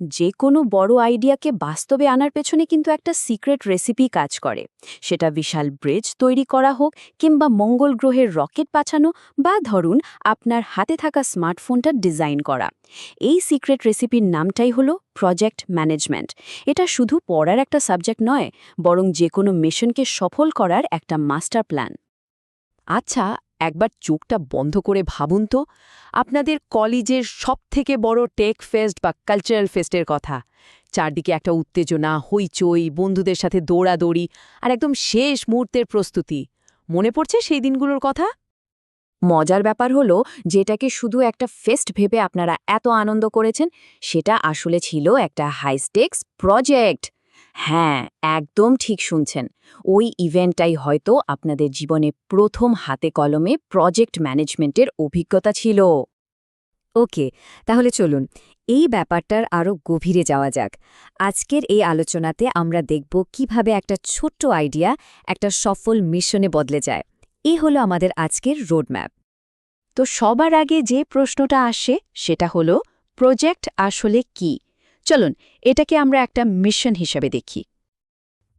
যে কোনো বড় আইডিয়াকে বাস্তবে আনার পেছনে কিন্তু একটা সিক্রেট রেসিপি কাজ করে। সেটা বিশাল ব্রিজ তৈরি করা হোক কিংবা মঙ্গল গ্রহের রকেট পাঠানো বা ধরুন আপনার হাতে থাকা স্মার্টফোনটা ডিজাইন করা। এই সিক্রেট রেসিপির নামটাই হলো প্রজেক্ট ম্যানেজমেন্ট। এটা শুধু পড়ার একটা সাবজেক্ট নয়, বরং যে কোনো মিশনকে সফল করার একটা মাস্টার প্ল্যান। আচ্ছা একবার চোখটা বন্ধ করে ভাবুন তো, আপনাদের কলেজের সবথেকে বড় টেক ফেস্ট বা কালচারাল ফেস্টের কথা। চারদিকে একটা উত্তেজনা, হইচই, বন্ধুদের সাথে দৌড়াদৌড়ি আর একদম শেষ মুহূর্তের প্রস্তুতি। মনে পড়ছে সেই দিনগুলোর কথা? মজার ব্যাপার হলো, যেটাকে শুধু একটা ফেস্ট ভেবে আপনারা এত আনন্দ করেছেন, সেটা আসলে ছিল একটা হাইস্টেক্স প্রজেক্ট। হ্যাঁ একদম ঠিক শুনছেন। ওই ইভেন্টটাই হয়তো আপনাদের জীবনে প্রথম হাতে কলমে প্রজেক্ট ম্যানেজমেন্টের অভিজ্ঞতা ছিল। ওকে, তাহলে চলুন, এই ব্যাপারটার আরও গভীরে যাওয়া যাক। আজকের এই আলোচনাতে আমরা দেখব কীভাবে একটা ছোট্ট আইডিয়া একটা সফল মিশনে বদলে যায়। এ হলো আমাদের আজকের রোডম্যাপ। তো সবার আগে যে প্রশ্নটা আসে সেটা হলো, প্রজেক্ট আসলে কি? চলুন, এটাকে আমরা একটা মিশন হিসেবে দেখি।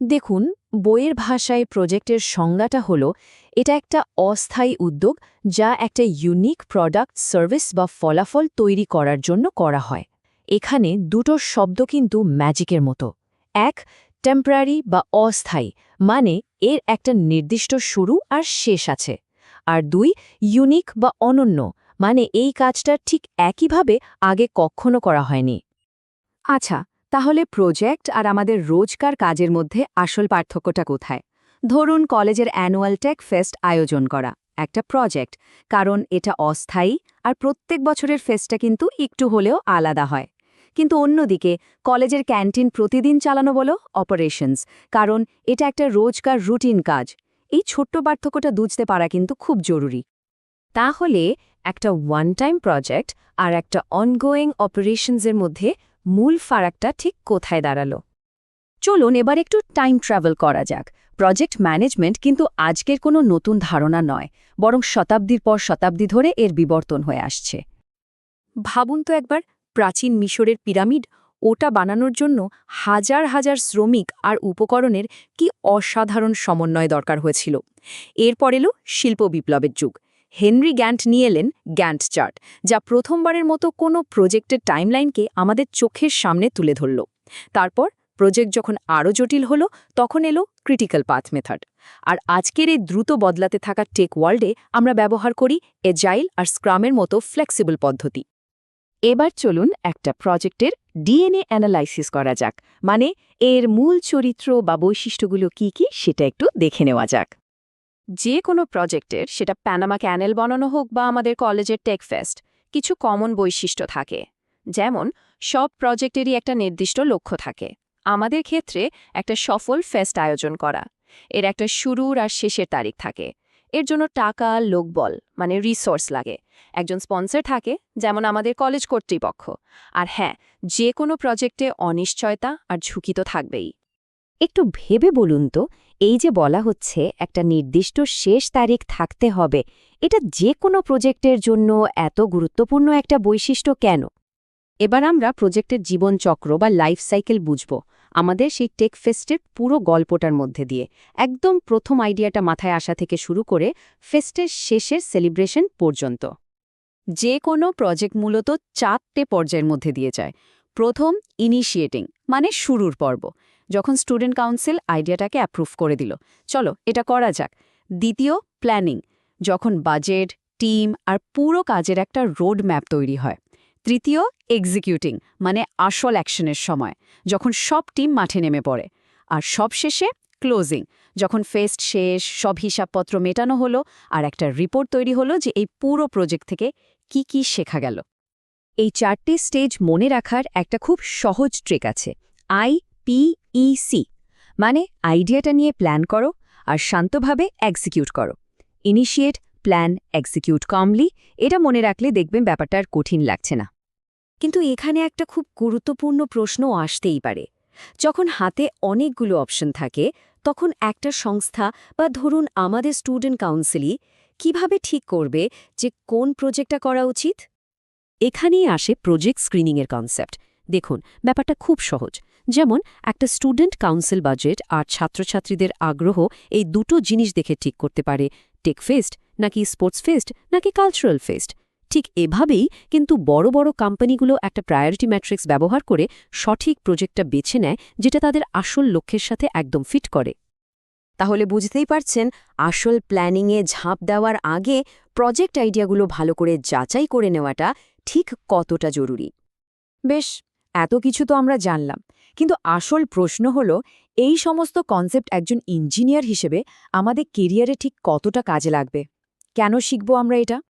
দেখুন, বইয়ের ভাষায় প্রজেক্টের সংজ্ঞাটা হলো, এটা একটা অস্থায়ী উদ্যোগ যা একটা ইউনিক প্রোডাক্ট সার্ভিস বা ফলাফল তৈরি করার জন্য করা হয়। এখানে দুটো শব্দ কিন্তু ম্যাজিকের মতো। এক টেম্পোরারি বা অস্থায়ী মানে এর একটা নির্দিষ্ট শুরু আর শেষ আছে। আর দুই ইউনিক বা অনন্য মানে এই কাজটা ঠিক একইভাবে আগে কখনো করা হয়নি। আচ্ছা তাহলে প্রজেক্ট আর আমাদের রোজকার কাজের মধ্যে আসল পার্থক্যটা কোথায়? ধরুন, কলেজের অ্যানুয়াল টেক ফেস্ট আয়োজন করা, একটা প্রজেক্ট, কারণ এটা অস্থায়ী আর প্রত্যেক বছরের ফেস্টটা কিন্তু একটু হলেও আলাদা হয়। কিন্তু অন্যদিকে, কলেজের ক্যান্টিন প্রতিদিন চালানো বলো, অপারেশনস, কারণ এটা একটা রোজকার রুটিন কাজ। এই ছোট্ট পার্থক্যটা বুঝতে পারা কিন্তু খুব জরুরি। তাহলে, একটা ওয়ান টাইম প্রজেক্ট আর একটা অনগোয়িং অপারেশনসের মধ্যে মূল ফারাকটা ঠিক কোথায় দাঁড়াল? চলুন এবার একটু টাইম ট্রাভেল করা যাক। প্রজেক্ট ম্যানেজমেন্ট কিন্তু আজকের কোনো নতুন ধারণা নয়, বরং শতাব্দীর পর শতাব্দী ধরে এর বিবর্তন হয়ে আসছে। ভাবুন তো একবার, প্রাচীন মিশরের পিরামিড, ওটা বানানোর জন্য হাজার হাজার শ্রমিক আর উপকরণের কি অসাধারণ সমন্বয় দরকার হয়েছিল। এরপর এলো শিল্প বিপ্লবের যুগ। হেনরি গ্যান্ট নিয়ে এলেন গ্যান্ট চার্ট, যা প্রথমবারের মতো কোনো প্রজেক্টের টাইমলাইনকে আমাদের চোখের সামনে তুলে ধরল। তারপর প্রজেক্ট যখন আরও জটিল হলো, তখন এলো ক্রিটিক্যাল পাথ মেথড। আর আজকের এই দ্রুত বদলাতে থাকা টেক ওয়ার্ল্ডে আমরা ব্যবহার করি এজাইল আর স্ক্রামের মতো ফ্লেক্সিবল পদ্ধতি। এবার চলুন একটা প্রজেক্টের ডিএনএ অ্যানালাইসিস করা যাক। মানে এর মূল চরিত্র বা বৈশিষ্ট্যগুলো কি কি সেটা একটু দেখে নেওয়া যাক। যে কোনো প্রজেক্টের, সেটা প্যানামা ক্যানেল বানানো হোক বা আমাদের কলেজের টেক ফেস্ট কিছু কমন বৈশিষ্ট্য থাকে। যেমন, সব প্রজেক্টেরই একটা নির্দিষ্ট লক্ষ্য থাকে। আমাদের ক্ষেত্রে একটা সফল ফেস্ট আয়োজন করা। এর একটা শুরুর আর শেষের তারিখ থাকে। এর জন্য টাকা, লোকবল মানে রিসোর্স লাগে। একজন স্পন্সর থাকে, যেমন আমাদের কলেজ কর্তৃপক্ষ। আর হ্যাঁ যে কোনো প্রজেক্টে অনিশ্চয়তা আর ঝুঁকি তো থাকবেই। একটু ভেবে বলুন তো, এই যে বলা হচ্ছে একটা নির্দিষ্ট শেষ তারিখ থাকতে হবে, এটা যে কোনো প্রজেক্টের জন্য এত গুরুত্বপূর্ণ একটা বৈশিষ্ট্য কেন? এবার আমরা প্রজেক্টের জীবনচক্র বা লাইফ সাইকেল বুঝব, আমাদের সেই টেক ফেস্টের পুরো গল্পটার মধ্যে দিয়ে। একদম প্রথম আইডিয়াটা মাথায় আসা থেকে শুরু করে ফেস্টের শেষের সেলিব্রেশন পর্যন্ত। যে কোনো প্রজেক্ট মূলত চারটে পর্যায়ের মধ্যে দিয়ে যায়। প্রথম ইনিশিয়েটিং মানে শুরুর পর্ব, যখন স্টুডেন্ট কাউন্সিল আইডিয়াটাকে অ্যাপ্রুভ করে দিল। চলো, এটা করা যাক। দ্বিতীয় প্ল্যানিং যখন বাজেট টিম আর পুরো কাজের একটা রোড ম্যাপ তৈরি হয়। তৃতীয় এক্সিকিউটিং মানে আসল অ্যাকশনের সময়, যখন সব টিম মাঠে নেমে পড়ে। আর সবশেষে ক্লোজিং যখন ফেস্ট শেষ, সব হিসাবপত্র মেটানো হলো আর একটা রিপোর্ট তৈরি হলো যে এই পুরো প্রজেক্ট থেকে কি কি শেখা গেল। এই চারটে স্টেজ মনে রাখার একটা খুব সহজ ট্রিক আছে, আই পি ই সি। মানে আইডিয়াটা নিয়ে প্ল্যান করো আর শান্তভাবে এক্সিকিউট করো। Initiate, plan, execute calmly. এটা মনে রাখলে দেখবেন ব্যাপারটা আর কঠিন লাগছে না। কিন্তু এখানে একটা খুব গুরুত্বপূর্ণ প্রশ্ন আসতেই পারে। যখন হাতে অনেকগুলো অপশন থাকে, তখন একটা সংস্থা বা ধরুন আমাদের স্টুডেন্ট কাউন্সিলই কীভাবে ঠিক করবে যে কোন প্রজেক্টটা করা উচিত? এখানেই আসে প্রজেক্ট স্ক্রিনিংয়ের কনসেপ্ট দেখুন, ব্যাপারটা খুব সহজ। যেমন, একটা স্টুডেন্ট কাউন্সিল বাজেট আর ছাত্রছাত্রীদের আগ্রহ এই দুটো জিনিস দেখে ঠিক করতে পারে। টেক ফেস্ট নাকি স্পোর্টস ফেস্ট নাকি কালচারাল ফেস্ট ঠিক এভাবেই কিন্তু বড় বড় কোম্পানিগুলো একটা প্রায়োরিটি ম্যাট্রিক্স ব্যবহার করে সঠিক প্রজেক্টটা বেছে নেয়, যেটা তাদের আসল লক্ষ্যের সাথে একদম ফিট করে। তাহলে বুঝতেই পারছেন, আসল প্ল্যানিংয়ে ঝাঁপ দেওয়ার আগে প্রজেক্ট আইডিয়াগুলো ভালো করে যাচাই করে নেওয়াটা ঠিক কতটা জরুরি? বেশ, এত কিছু তো আমরা জানলাম। কিন্তু আসল প্রশ্ন হল, এই সমস্ত কনসেপ্ট একজন ইঞ্জিনিয়ার হিসেবে আমাদের কেরিয়ারে ঠিক কতটা কাজে লাগবে? কেন শিখব আমরা এটা?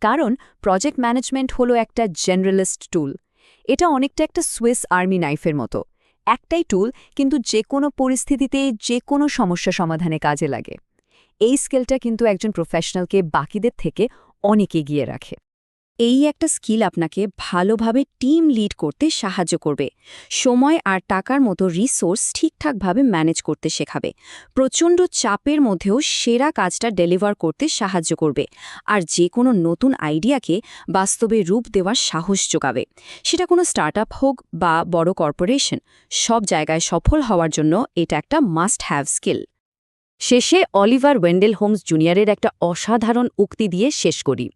কারণ প্রজেক্ট ম্যানেজমেন্ট হলো একটা জেনারেলিস্ট টুল এটা অনেকটা একটা সুইস আর্মি নাইফের মতো। একটাই টুল কিন্তু যে কোনো পরিস্থিতিতে যে কোনো সমস্যা সমাধানে কাজে লাগে। এই স্কিলটা কিন্তু একজন প্রফেশনালকে বাকিদের থেকে অনেক এগিয়ে রাখে। এই একটা স্কিল আপনাকে ভালোভাবে টিম লিড করতে সাহায্য করবে। সময় আর টাকার মতো রিসোর্স ঠিকঠাকভাবে ম্যানেজ করতে শেখাবে। প্রচণ্ড চাপের মধ্যেও সেরা কাজটা ডেলিভার করতে সাহায্য করবে। আর যে কোনো নতুন আইডিয়াকে বাস্তবে রূপ দেওয়ার সাহস যোগাবে। সেটা কোনো স্টার্টআপ হোক বা বড় কর্পোরেশন, সব জায়গায় সফল হওয়ার জন্য এটা একটা মাস্ট হ্যাভ স্কিল। শেষে অলিভার ওয়েন্ডেল হোমস জুনিয়রের একটা অসাধারণ উক্তি দিয়ে শেষ করি।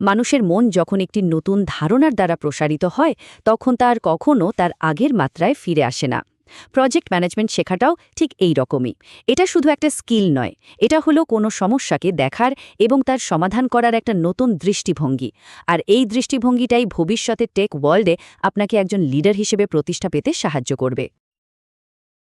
মানুষের মন যখন একটি নতুন ধারণার দ্বারা প্রসারিত হয়, তখন তার কখনও তার আগের মাত্রায় ফিরে আসে না। প্রজেক্ট ম্যানেজমেন্ট শেখাটাও ঠিক এই রকমই। এটা শুধু একটা স্কিল নয়, এটা হলো কোনো সমস্যাকে দেখার এবং তার সমাধান করার একটা নতুন দৃষ্টিভঙ্গি। আর এই দৃষ্টিভঙ্গিটাই ভবিষ্যতে টেক ওয়ার্ল্ডে আপনাকে একজন লিডার হিসেবে প্রতিষ্ঠা পেতে সাহায্য করবে।